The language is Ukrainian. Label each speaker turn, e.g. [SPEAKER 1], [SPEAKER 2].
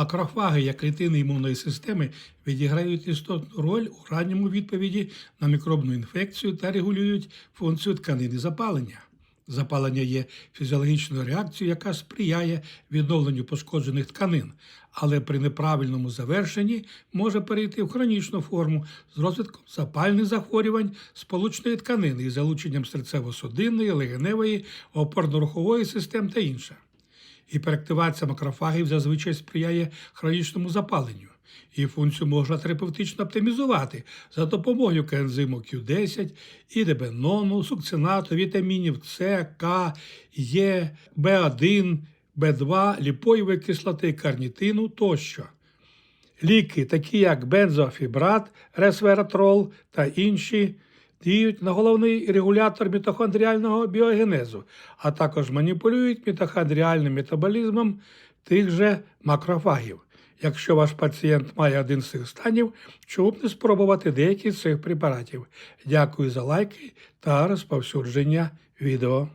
[SPEAKER 1] Макрофаги, як клітини імунної системи, відіграють істотну роль у ранньому відповіді на мікробну інфекцію та регулюють функцію тканини запалення. Запалення є фізіологічною реакцією, яка сприяє відновленню пошкоджених тканин, але при неправильному завершенні може перейти в хронічну форму з розвитком запальних захворювань сполучної тканини із залученням серцево-судинної, легеневої, опорно-рухової систем та інше. Гіперактивація макрофагів зазвичай сприяє хронічному запаленню. Її функцію можна терапевтично оптимізувати за допомогою коензиму Q10, ідебенону, сукцинату, вітамінів С, К, Е, В1, В2, ліпоєвої кислоти, карнітину тощо. Ліки, такі як бензофібрат, ресвератрол та інші, діють на головний регулятор мітохондріального біогенезу, а також маніпулюють мітохондріальним метаболізмом тих же макрофагів. Якщо ваш пацієнт має один з цих станів, чому б не спробувати деякі з цих препаратів? Дякую за лайки та розповсюдження відео.